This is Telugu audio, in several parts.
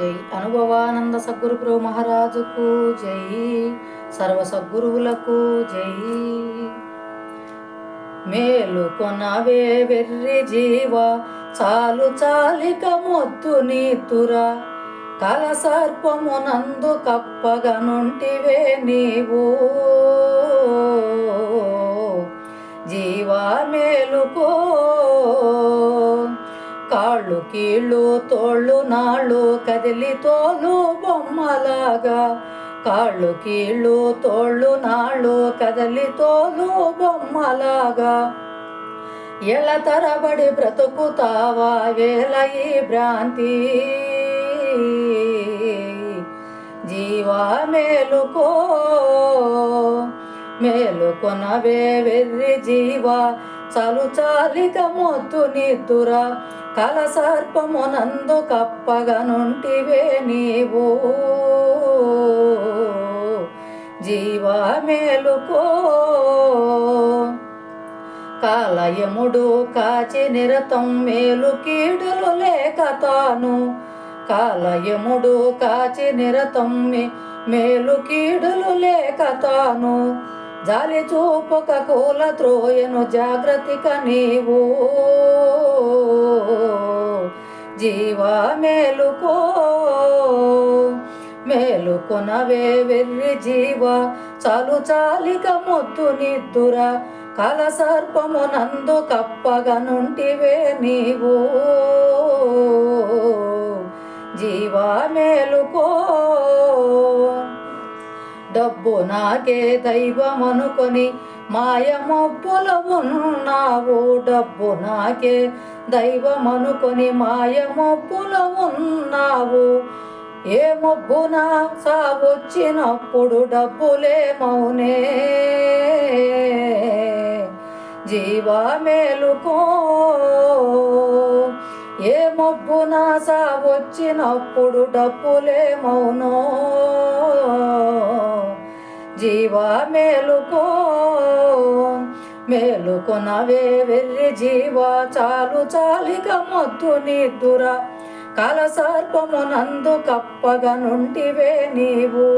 జై అనుభవానంద సద్గురు మహారాజుకు జై. సర్వ సద్గురువులకు జై. మేలుకొనవే వెర్రి జీవ చాలు చాలిక మొద్దు నీతురా. కలసర్పమునందు కప్పగనుంటివే నీవు. జీవా మేలుకో కీళ్ళు తోళ్ళు నాళ్ళు కదిలి తోలు బొమ్మలాగా. కాళ్ళు కీళ్ళు తోళ్ళు నాళ్ళు కదలి తోలు బొమ్మలాగా. ఎల తరబడి బ్రతుకుతావా వేల ఈ భ్రాంతి? జీవా మేలుకో మేలుకొనవే వెర్రి జీవా. చలు చాలిక మొద్దు నిద్దురా. కలసర్పమునందు కప్పగనుంటివే నీవు. జీవా మేలుకో కాలయముడు కాచి నిరతం మేలు కీడులు లేక తాను. కాలయముడు కాచి నిరతం మేలు కీడులు లేక తాను. జాలి చూపక కూల త్రోయను జాగ్రత్తిక నీవు. జీవా మేలుకో మేలుకొనవే వెర్రి జీవ. చాలు చాలిక మొద్దు నిద్దురా కలసర్పమునందు కప్పగనుంటివే నీవు. జీవా మేలుకో డబ్బు నాకే దైవమనుకొని మాయమొబ్బుల ఉన్నావు. డబ్బు నాకే దైవమనుకొని మాయమొబ్బుల ఉన్నావు. ఏ మొబ్బున సావొచ్చినప్పుడు డబ్బులే మౌనే. జీవా మేలుకో. ఏ మొబ్బున సావొచ్చినప్పుడు డబ్బులే మౌనో. జీవ మేలుకో మేలుకొనవే వెర్రి జీవ చాలు చాలిక మొద్దు నిద్దురా. కలసర్పమునందు కప్పగనుంటివే నీవు.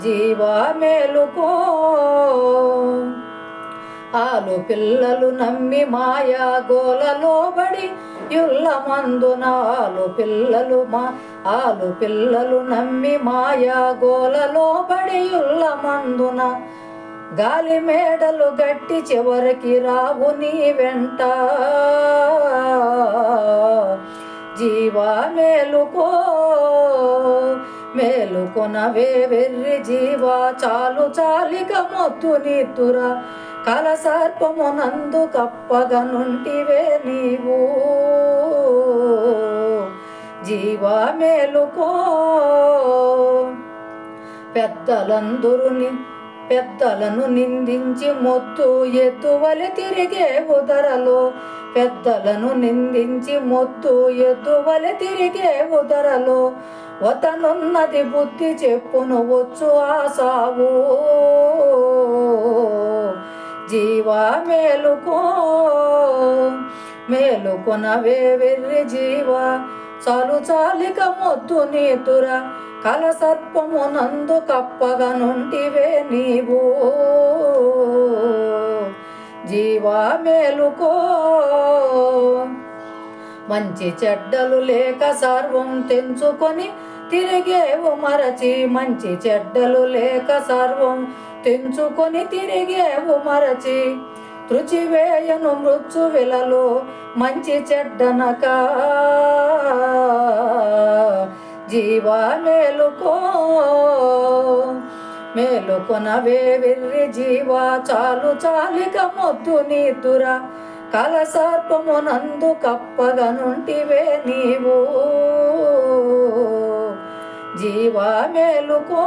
జీవ మేలుకో ఆలు పిల్లలు నమ్మి మాయా గోలలో బడి యుల్ల మందున ఆలు పిల్లలు మా ఆలు పిల్లలు నమ్మి మాయా గోలలో బడి యుల్ల మందున గాలి మేడలు గట్టి చివరికి రావు నీ వెంట. జీవా మేలుకో మేలుకొనవే వెర్రి జీవా చాలు చాలిక మొద్దు నీతురా. కలసర్పమునందు కప్పగనుంటివే నీవు. జీవా మేలుకో. పెద్దలందరూ ని- పెద్దలను నిందించి మొత్తు ఎత్తువలి తిరిగే ఉదరలో. పెద్దలను నిందించి మొత్తు ఎత్తువలి తిరిగే ఉదరలో. వతనున్నది బుద్ధి చెప్పును వచ్చు ఆ సావు. జీవా మేలుకో మేలుకొనవే వెర్రి జీవా. చాలు చాలిక మొద్దు నీతురా కలసర్పమునందు కప్పగనుంటివే నీవు. జీవా మేలుకో మంచి చెడ్డలు లేక సర్వం తెంచుకొని తిరిగేవు మరచి. మంచి చెడ్డలు లేక సర్వం తెంచుకొని తిరిగేవు మరచి తృచివేయను మృత్యు విలలో మంచి చెడ్డనక. జీవా మేలుకో మేలుకొనవే వెర్రి జీవా చాలు చాలిక మొద్దు నీతురా. కలసర్పమునందు కప్పగనుంటివే నీవు. జీవా మేలుకో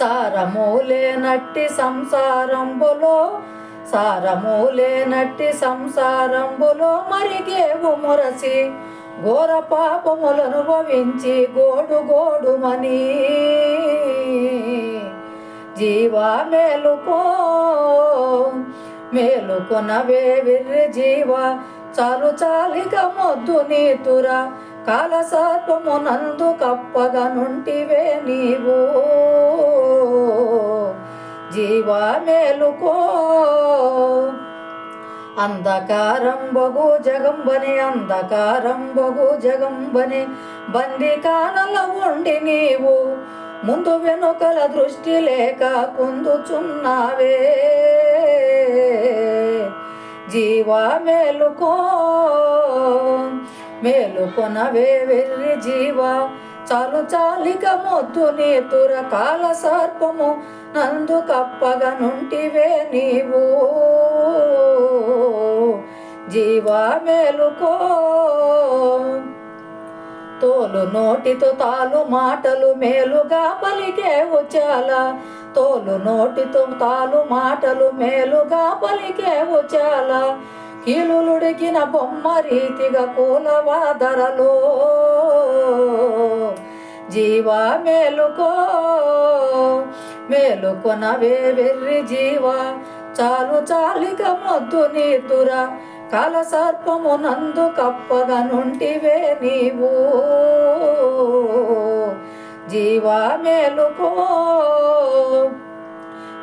సారమూలే నట్టి సంసారంబులో సారమూలే నట్టి సంసారంబులో మరిగే మురసి ఘోర పాపములు అనుభవించి గోడు గోడుమని జీవా మేలుకో మేలుకొనవే విర్రి జీవ చాలు చాలిక మొద్దు నీతురా కాల సర్పము నందు కప్పగా నుంటివే మేలుకో. అంధకారం బగు జగంబని అంధకారం బగు జగంబని బంది కానల ఉండి నీవు ముందు వెనుకల దృష్టి లేక పొందుచున్నావే. జీవా మేలుకో. మేలుకొనవే వెర్రి జీవా చాలు చాలిక మొద్దు నీతుర కాల సర్పము నందు కప్పగా నుంటివే నీవు. జీవా మేలుకో. తోలు నోటితో తాలు మాటలు మేలుగా పలికే ఉచాల తోలు నోటితో తాలు మాటలు మేలుగా పలికే ఉచాల కీలులుడికిన బొమ్మ రీతిగా కూలవాదరలో జీవా మేలుకో మేలుకొనవే వెర్రి జీవా. చాలు చాలిక మొద్దు నీతురా కాల సర్పము నందు కప్పగా నుంటివే నీవు. జీవా మేలుకో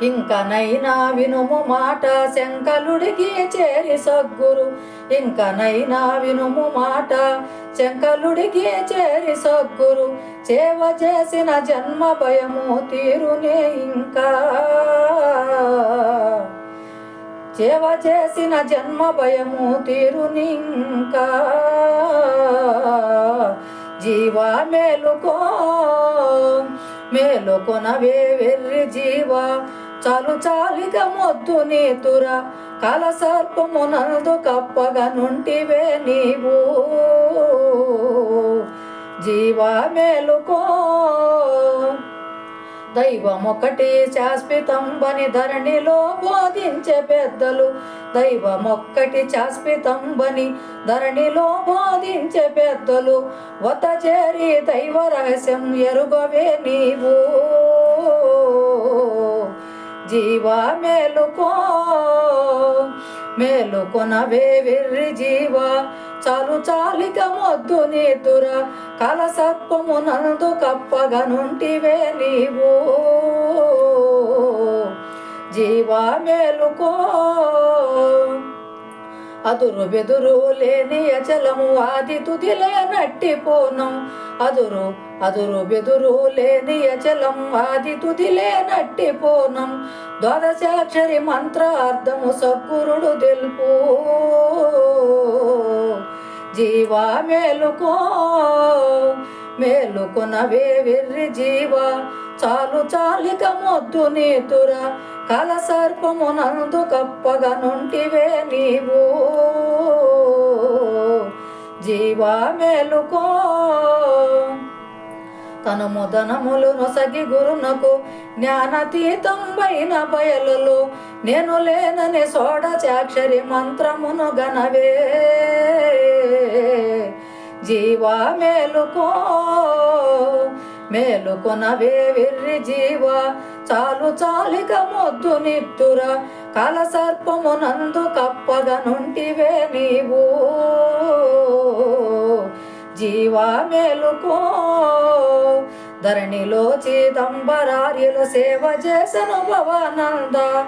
ఇంకనైనా వినుము మాట శంకలుడికి చేరి సగ్గురు ఇంకనైనా వినుము మాట శంకలుడికి చేరి సగ్గురు చేవ చేసిన జన్మ భయము తీరునే ఇంకా. చేవ చేసిన జన్మ భయము తీరునింకా జీవా మేలుకో మేలుకొనవే వెర్రి జీవా. చాలు చాలిక మొద్దు నీతురా కాల సర్పము కప్పగా నుంటివే నీవు. జీవా మేలుకో. దైవమొక్కటి శాశ్వతంబని ధరణిలో బోధించే పెద్దలు దైవమొక్కటి శాశ్వతంబని ధరణిలో బోధించే పెద్దలు వత చేరి దైవ రహస్యం ఎరుగవే నీవు. జీవా మేలుకో మేలుకొనవే వెర్రి జీవా. చాలు చాలిక మొద్దు నీతురా కల సర్పము నందు కప్పగనుంటివే నీవు. జీవా మేలుకో అదురు బెదురు లేని అచలము ఆది తుదిలే నట్టిపోనం అదురు అదురు బెదురు లేని అచలం ఆది తుదిలే నట్టిపోనం ద్వాదశాక్షరి మంత్రార్థము సద్గురుడు తెలుపు. జీవా మేలుకో మేలుకునవే వెర్రి జీవా. చాలు చాలిక మొద్దు నీతురా కల నందు కప్పగా నుంటివే నీవు. జీవా మేలుకో. తను ముదనములు నొసగి గురునకు జ్ఞానతీతంబైన బయలులో నేను లేనని సోడ చాక్షరి మంత్రమును గనవే. జీవా మేలుకో మేలుకొనవే విర్రి జీవ. చాలు చాలిక మొద్దు నిత్తుర కాల సర్పము నీవు. జీవా మేలుకో. ధరణిలో చిదంబరార్యులు సేవ చేసను భవానంద.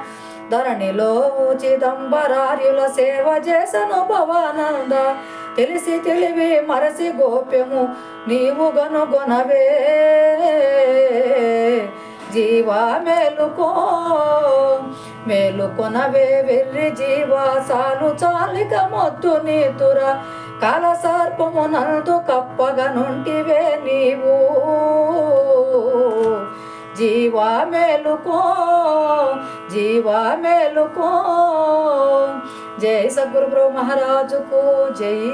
ధరణిలో చిదంబరార్యుల సేవ చేసను భవానంద. తెలిసి తెలివి మరసి గోప్యము నీవు గనుగొనవే. జీవా మేలుకో. మేలుకొనవే వెర్రి జీవా సాలు చాలిక మొద్దు నీతుర కలసర్పమునందు కప్పగనుంటివే నుంటివే నీవు. జీవా మేలుకో జీవా మేలుకో. జై సద్గురు బ్రహ్మ మహారాజుకు జై.